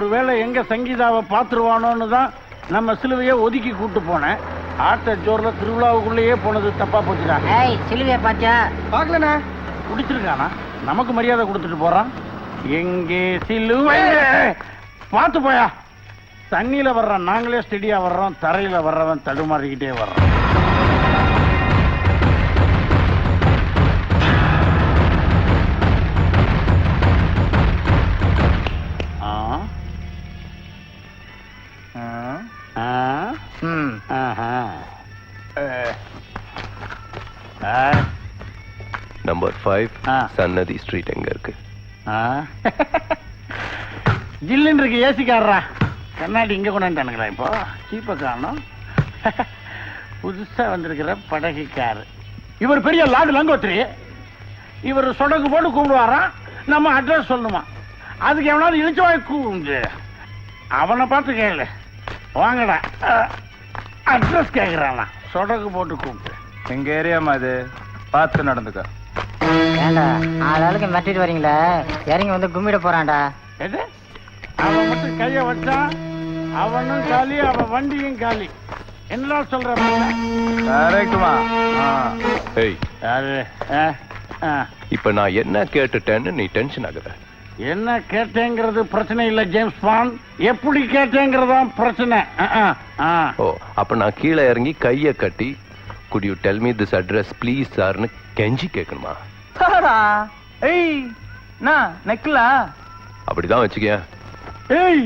ஒருவேளை எங்க சங்கீதாவை பார்த்துருவானோன்னு தான் நம்ம சிலுவையை ஒதுக்கி கூட்டு போனேன். ஆட்ட ஜோர்ல திருவிழாவுக்குள்ளேயே போனது தப்பா போச்சுடா. ஏய் சிலுவைய பாத்தியா பாக்கலண்ணா குடிச்சிருக்கானா? நமக்கு மரியாதை கொடுத்துட்டு போறான். எங்கே சிலுவை? பார்த்து போயா. தண்ணியில வர்றான். நாங்களே ஸ்டெடியா வர்றோம். தரையில வர்றவன் தடுமாறிக்கிட்டே வர்றான். நம்பர் ஃபைவ் ஆ. சன்னதி ஸ்ட்ரீட் எங்க இருக்கு? ஆ. ஜில்லுன்னு இருக்கு ஏசிக்காரரா. கண்ணாடி இங்க கொண்டாண்டானுங்களா இப்போ? சீப்பை காணும். புதுசா வந்திருக்கிற படகுக்காரு. இவர் பெரிய லாடு லங்கோத்திரி. இவர் சொடக்கு போட்டு கூப்பிடுவாராம் நம்ம அட்ரஸ் சொல்லணுமா? அதுக்கு எவனாவது இழிச்சு வாய் கூப்பிடு அவனை பார்த்து கேளு. வாங்கடா. அட்ரஸ் கேட்குறானா சொடக்கு போட்டு கூப்பிட்டு எங்க ஏரியாமா இது? பார்த்து நடந்துக்க. ஏண்டா ஆளாளுக்கு மிரட்டிட்டு வரீங்களே? இறங்கி வந்து கும்மிட போறான்டா. எது? அவன் மட்டும் கைய வச்சான் அவனும் காலி அவன் வண்டியும் காலி. என்ன சொல்ற கரெக்டுமா ஏய். யாரு? ஆ, ஆ. இப்ப நான் என்ன கேட்டுட்டேன்னு நீ டென்ஷன் ஆகுற என்ன கேட்டேங்கிறது பிரச்சனை இல்ல ஜேம்ஸ் பான் எப்படி கேட்டேங்கிறதான் பிரச்சனை. ஓ அப்ப நான் கீழே இறங்கி கைய கட்டி could you tell me this address please சார்னு கெஞ்சி கேட்கணுமா ஏய் என்ன நெக்கலா அப்படிதான் வச்சுக்கேன் ஏய்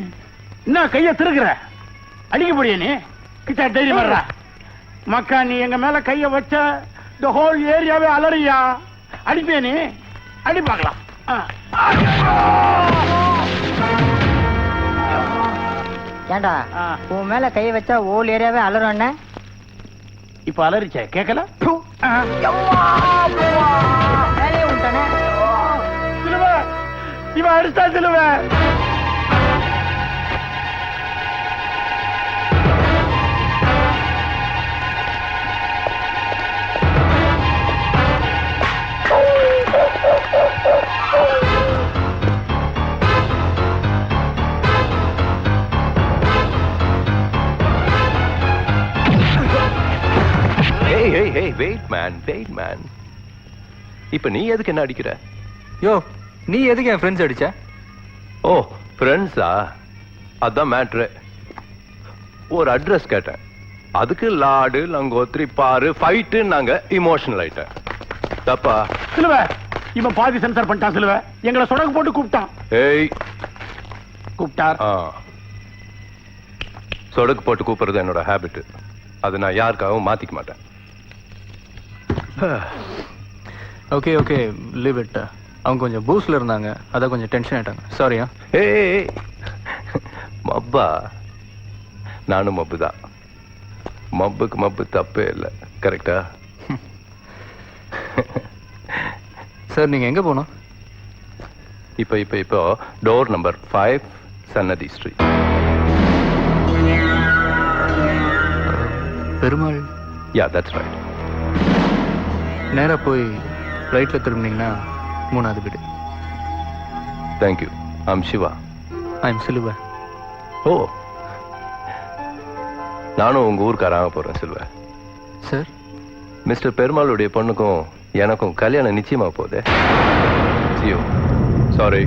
என்ன கைய திருக்குற அடிக்க முடிய நீ? கிட்ட தைரியம் வர்ற. மக்கா நீ எங்க மேல கைய வச்ச இந்த ஹோல் ஏரியாவே அலறியா? அடிப்பே நீ? அடி பார்க்கலாம். ஆ. ஏண்டா ஆ. உன் மேல கை வச்சா ஓல் ஏரியாவே அலறும் என்ன? இப்ப அலறிச்சே கேட்கல. வேலையை விட்டானே சிலுவ. இவன் அடிச்சா சிலுவ. வெயிட் மேன் வெயிட் மேன் இப்ப நீ எதுக்கு என்ன அடிக்கிற? யோ நீ எதுக்கு என் ஃப்ரெண்ட்ஸ் அடிச்ச? ஓ ஃப்ரெண்ட்ஸா அதான் மேட்ரு ஒரு அட்ரஸ் கேட்டேன். அதுக்கு லாடு லங்கோத்ரி பாரு ஃபைட்டு நாங்க இமோஷனல் ஆயிட்டேன் தப்பா? சிலுவ இவன் பாதி சென்சார் பண்ணிட்டான் சிலுவ. எங்களை சொடக்கு போட்டு கூப்பிட்டான். ஏய். கூப்பிட்டார். ஆ. சொடக்கு போட்டு கூப்பிடுறது என்னோட ஹேபிட் அது நான் யாருக்காகவும் மாத்திக்க மாட்டேன். ஓகே ஓகே லீவ் இட் அவங்க கொஞ்சம் பூஸ்ட்ல இருந்தாங்க. அதான் கொஞ்சம் டென்ஷன் ஆயிட்டாங்க. சாரியா ஏய். மப்பா. நானும் மப்பு தான். மப்புக்கு மப்பு தப்பே இல்லை. கரெக்டா சார் நீங்க எங்க போகணும்? இப்போ இப்போ இப்போ. Door number five Sannathi street Perumal. Yeah that's right நேரா போய் ரைட்ல திரும்பினீங்கன்னா மூணாவது வீடு. Thank you I'm Siva I am Siluva ஓ. நானும் உங்க ஊருக்காராக போறேன் சில்வ சார் மிஸ்டர் பெருமாளுடைய பொண்ணுக்கும் எனக்கும் கல்யாணம் நிச்சயமா போகுது. சியோ சாரி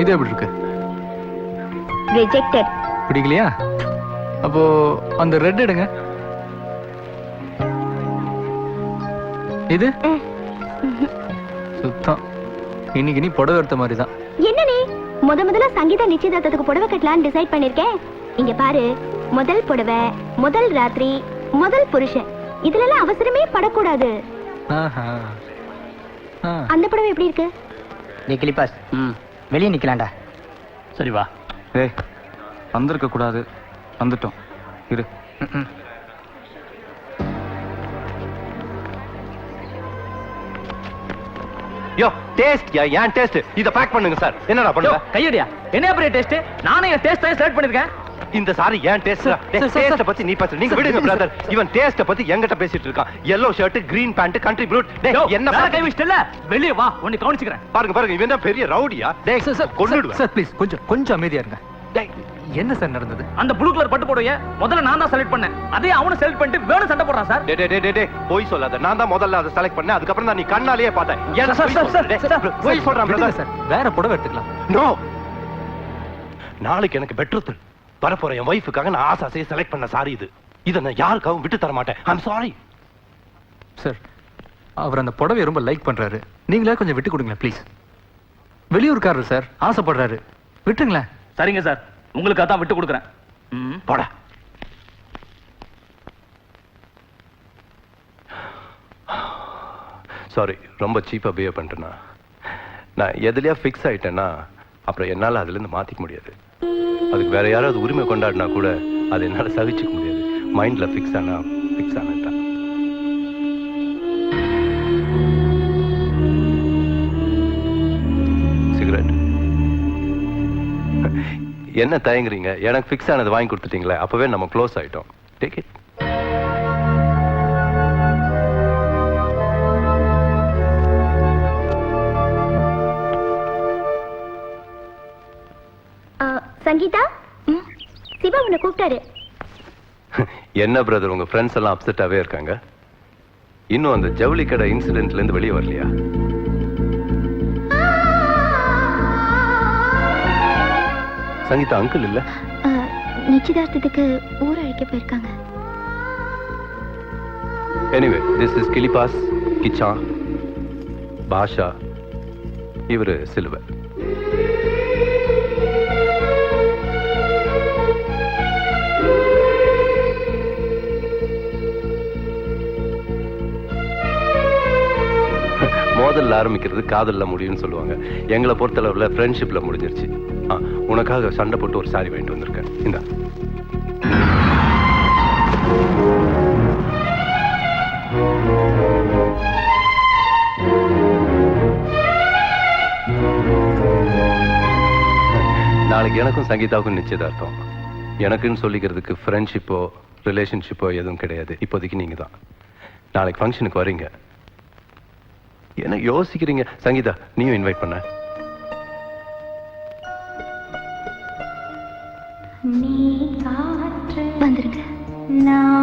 இது எப்படி இருக்கு? ரிஜெக்டட் பிடிக்கலையா? அப்போ அந்த ரெட் எடுங்க. இது? சுத்தம். இன்னைக்கு நீ புடவை எடுத்த மாதிரி தான் என்ன நீ? முத முதல்ல சங்கீதா நிச்சயதார்த்தத்துக்கு புடவை கட்டலாம்னு டிசைட் பண்ணிருக்கேன். இங்க பாரு முதல் புடவை முதல் ராத்திரி முதல் புருஷன். இதுல எல்லாம் அவசரமே படக்கூடாது. ஆஹா. ஆ. அந்த புடவை எப்படி இருக்கு? நீ கிளிப்பாஸ். ம். வெளியே நிக்கலாம்டா. சரி வா. ஏய் வந்திருக்க கூடாது. வந்துட்டோம். இரு. யோ டேஸ்ட் ஏன் டேஸ்ட் இத பேக் பண்ணுங்க சார் என்னடா பண்ணுங்க கையடியா? என்ன பெரிய டேஸ்ட் நானே டேஸ்ட் தான் செலக்ட் பண்ணிருக்கேன். இந்த சாரி ஏன் டேஸ்ட் டேஸ்ட. பத்தி நீ பேசு. நீங்க விடுங்க. பிரதர் இவன் டேஸ்ட பத்தி என்கிட்ட பேசிட்டு இருக்கான். Yellow shirt green pant country fruit டேய் என்ன கை பாத்து- வச்சிட்டல வெளிய வா உன்னை கவனிச்சுக்கிறேன். பாருங்க பாருங்க இவன் தான் பெரிய ரவுடியா? டேய் சார் கொன்னுடுவேன் சார் ப்ளீஸ் கொஞ்சம் கொஞ்சம் அமைதியா இருங்க. டேய் என்ன சார் நடந்தது? அந்த ப்ளூ கலர் பட்டு போடுவே முதல்ல நான் தான் செலக்ட் பண்ணேன். அதே அவனும் செலக்ட் பண்ணிட்டு வேணும் சண்டை போடுறான் சார் டே டே டே டே போய் சொல்லாத. நான் தான் முதல்ல அதை செலக்ட் பண்ணேன். அதுக்கப்புறம் தான் நீ கண்ணாலேயே பார்த்தேன். ஏன் சார், சார், சார், போய் சொல்றான் பிரதர் சார் வேற புடவை எடுத்துக்கலாம். நோ நாளைக்கு எனக்கு பெட்ரோல் வரப்போற என் ஒய்ஃபுக்காக நான் ஆசை ஆசையை செலக்ட் பண்ண சாரி இது. இதை நான் யாருக்காகவும் விட்டு தர மாட்டேன். ஐம் சாரி சார் அவர் அந்த புடவையை ரொம்ப லைக் பண்றாரு. நீங்களே கொஞ்சம் விட்டு கொடுங்களேன் ப்ளீஸ் வெளியூர்காரர் சார் ஆசைப்படுறாரு. விட்டுங்களேன் சரிங்க சார் உங்களுக்காக தான் விட்டு கொடுக்குறேன். ம். போடா. சாரி ரொம்ப சீப்பா பிஹேவ் பண்ணிட்டேனா. நான் எதுலயா ஃபிக்ஸ் ஆயிட்டேன்னா அப்புறம் என்னால அதுல இருந்து மாத்திக்க முடியாது. அதுக்கு வேற யாராவது உரிமை கொண்டாடினா கூட அதை என்னால சகிச்சுக்க முடியாது. மைண்ட்ல ஃபிக்ஸ் ஆனா ஃபிக்ஸ் ஆனா சிகரெட் என்ன தயங்குறீங்க? எனக்கு ஃபிக்ஸ் ஆனது வாங்கி கொடுத்துட்டீங்களே அப்போவே நம்ம க்ளோஸ் ஆயிட்டோம். Take it Sangeetha? சிவா உன்னை கூப்பிட்டாரு. என்ன பிரதர் உங்க ஃப்ரெண்ட்ஸ் எல்லாம் அப்செட்டாவே இருக்காங்க? இன்னும் அந்த ஜவுளி கடை இன்சிடென்ட்ல இருந்து வெளியே வரலையா? சங்கீதா அங்கிள் இல்ல? நிச்சயதார்த்தத்துக்கு ஊர் அழைக்க போயிருக்காங்க. எனிவே திஸ் இஸ் கிளிபாஸ் கிச்சா பாஷா இவரு சிலுவர் மோதல்ல ஆரம்பிக்கிறது காதலில் முடியும்னு சொல்லுவாங்க. எங்களை பொறுத்தளவில் ஃப்ரெண்ட்ஷிப்பில் முடிஞ்சிருச்சு. ஆ, உனக்காக சண்டை போட்டு ஒரு சாரி வாங்கிட்டு வந்திருக்கேன். இந்தா. நாளைக்கு எனக்கும் சங்கீதாவுக்கும் நிச்சயதார்த்தம். எனக்குன்னு சொல்லிக்கிறதுக்கு ஃப்ரெண்ட்ஷிப்போ ரிலேஷன்ஷிப்போ எதுவும் கிடையாது. இப்போதைக்கு நீங்கள் தான் நாளைக்கு ஃபங்க்ஷனுக்கு வரீங்க. என்ன யோசிக்கிறீங்க? சங்கீதா நீயும் இன்வைட் பண்ண. வந்துருங்க நான்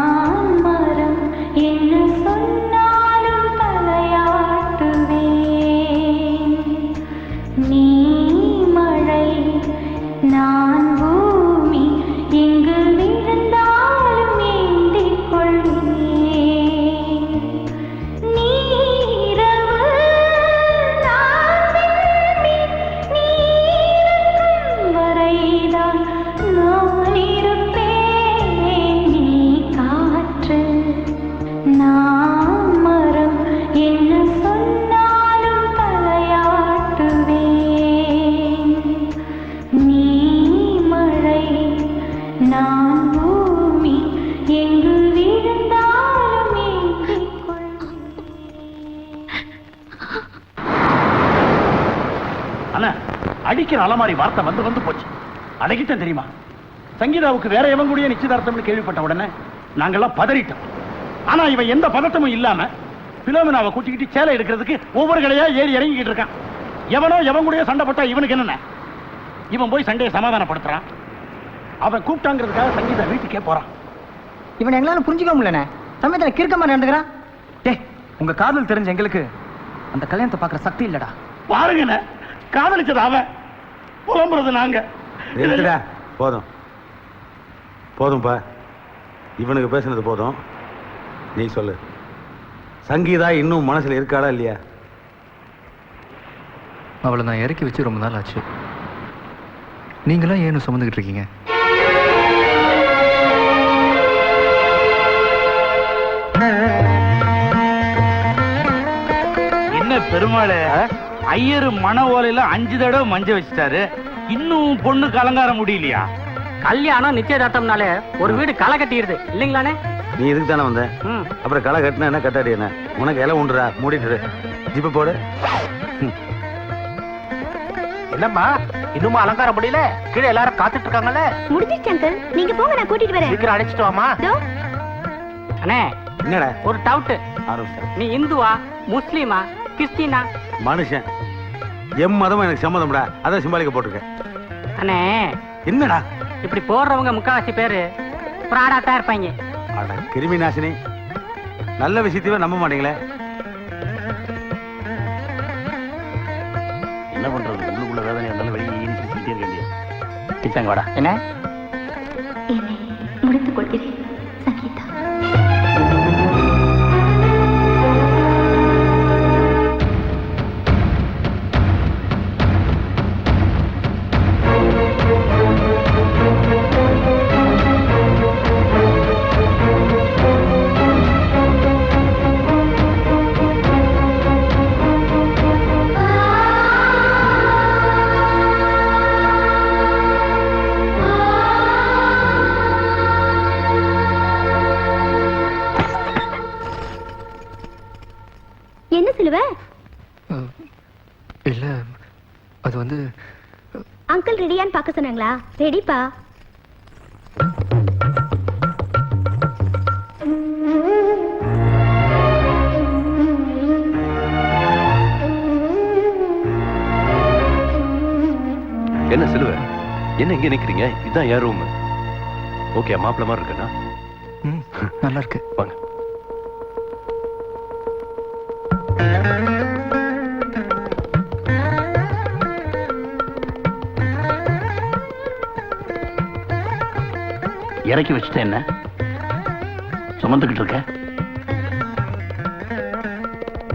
அடிக்கிற அலமாரி வார்த்தை வந்து வந்து போச்சு. அடக்கித்தான் தெரியுமா? சங்கீதாவுக்கு வேற எவன் கூடயே நிச்சயதார்த்தம்னு கேள்விப்பட்ட உடனே நாங்கெல்லாம் பதறிட்டோம். ஆனா இவன் எந்த பதட்டமும் இல்லாம பிலோமினாவை கூட்டிக்கிட்டு சேலை எடுக்கிறதுக்கு ஒவ்வொரு கடையா ஏறி இறங்கிக்கிட்டு இருக்கான். எவனோ எவன் கூடயோ சண்டை போட்டா இவனுக்கு என்னென்ன? இவன் போய் சண்டையை சமாதானப்படுத்துறான். அவன் கூப்பிட்டாங்கிறதுக்காக சங்கீதா வீட்டுக்கே போறான். இவன் எங்களால புரிஞ்சுக்க முடியலண்ணே. சமயத்துல கிறுக்கமா நடந்துக்கிறான். டேய் உங்க காதல் தெரிஞ்ச எங்களுக்கு அந்த கல்யாணத்தை பார்க்குற சக்தி இல்லடா. பாருங்கண்ணே காதலிச்சது அவன். புலம்புறது நாங்க. நிறுத்துடா. போதும். போதும்பா இவனுக்கு பேசுனது போதும். நீ சொல்லு. சங்கீதா இன்னும் மனசுல இருக்காளா இல்லையா? அவளை நான் இறக்கி வச்சு ரொம்ப நாள் ஆச்சு. நீங்களாம் ஏன்னு சுமந்துக்கிட்டு இருக்கீங்க? என்ன பெருமாளே? ஐயர் மன ஓலையில அஞ்சு தடவை மஞ்ச வச்சுட்டாரு. இன்னும் பொண்ணுக்கு அலங்காரம் முடியலையா? கல்யாணம் நிச்சயதார்த்தம்னாலே ஒரு வீடு களை கட்டிடுது. இல்லைங்களாண்ணே நீ இதுக்கு தானே வந்த? ம். அப்புறம் களை கட்டினா என்ன கட்டாடி என்ன? உனக்கு இலை உண்டுடா மூடிட்டு ஜிப்பு போடு. என்னம்மா இன்னுமா அலங்காரம் முடியல? கீழே எல்லாரும் காத்துட்டு இருக்காங்கல்ல? முடிஞ்சிருச்சு அங்கிள் நீங்க போங்க நான் கூட்டிட்டு வரேன். சீக்கிரம் அழைச்சிட்டு வாமா இதோ. அண்ணே என்னடா? ஒரு டவுட் ஆரம்பிச்சேன் நீ இந்துவா முஸ்லீமா கிறிஸ்டினா மனுஷன். எம் மதமும் எனக்கு சம்மதம்டா. அதான் சிம்பாலிக்க போட்டிருக்கேன். அண்ணே. என்னடா? இப்படி போடுறவங்க முக்காவாசி பேரு ப்ராடா தான் இருப்பாங்க. அட கிருமி நாசினி. நல்ல விஷயத்தையே நம்ப மாட்டீங்களே. என்ன பண்றது? உள்ளுக்குள்ள வேதனை இருந்தாலும் வெளியே வாடா. என்ன என்னை? என்ன சொல்லுவ? இல்ல அது வந்து அங்கிள் ரெடியான்னு பார்க்க சொன்னாங்களா? ரெடிப்பா. என்ன சிலுவ என்ன இங்க நிக்கிறீங்க? இதான் என் ரூம் ஓகே மாப்பிள்ள மாதிரி இருக்கேனா? ம், நல்லா இருக்கு. வாங்க. இறக்கி வச்சுட்டேன் என்ன? சுமந்துக்கிட்டு இருக்க?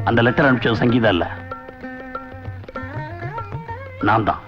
அந்த லெட்டர் அனுப்பிச்சது சங்கீதா இல்ல? நான் தான்.